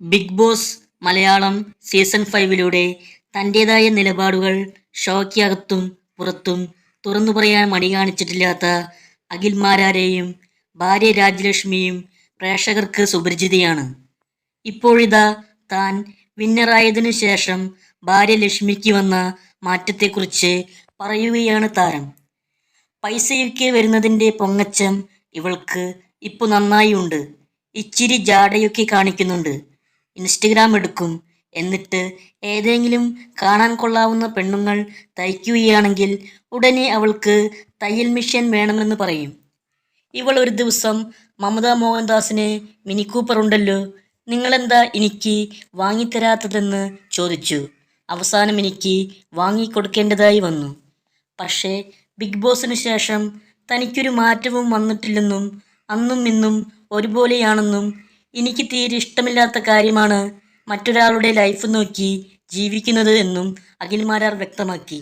Big boss Malayalam season ഫൈവിലൂടെ തന്റെതായ നിലപാടുകൾ ഷോയ്ക്കകത്തും പുറത്തും തുറന്നു പറയാൻ മടി കാണിച്ചിട്ടില്ലാത്ത അഖിൽ മാരാരെയും ഭാര്യ രാജലക്ഷ്മിയും പ്രേക്ഷകർക്ക് സുപരിചിതയാണ്. ഇപ്പോഴിതാ താൻ വിന്നറായതിനു ശേഷം ഭാര്യ ലക്ഷ്മിക്ക് വന്ന മാറ്റത്തെക്കുറിച്ച് പറയുകയാണ് താരം. പൈസയൊക്കെ വരുന്നതിന്റെ പൊങ്ങച്ചം ഇവൾക്ക് ഇപ്പോൾ നന്നായി ഉണ്ട്. ഇച്ചിരി ജാടയൊക്കെ കാണിക്കുന്നുണ്ട്. ഇൻസ്റ്റഗ്രാം എടുക്കും. എന്നിട്ട് ഏതെങ്കിലും കാണാൻ കൊള്ളാവുന്ന പെണ്ണുങ്ങൾ തയ്ക്കുകയാണെങ്കിൽ ഉടനെ അവൾക്ക് തയ്യൽ മിഷൻ വേണമെന്ന് പറയും. ഇവൾ ഒരു ദിവസം മമത മോഹൻദാസിന് മിനി കൂപ്പർ ഉണ്ടല്ലോ നിങ്ങളെന്താ എനിക്ക് വാങ്ങിത്തരാത്തതെന്ന് ചോദിച്ചു. അവസാനം എനിക്ക് വാങ്ങിക്കൊടുക്കേണ്ടതായി വന്നു. പക്ഷേ ബിഗ് ബോസിന് ശേഷം തനിക്കൊരു മാറ്റവും വന്നിട്ടില്ലെന്നും അന്നും ഇന്നും ഒരുപോലെയാണെന്നും എനിക്ക് തീരെ ഇഷ്ടമില്ലാത്ത കാര്യമാണ് മറ്റൊരാളുടെ ലൈഫ് നോക്കി ജീവിക്കുന്നത് എന്നും അഖിൽ മാരാർ വ്യക്തമാക്കി.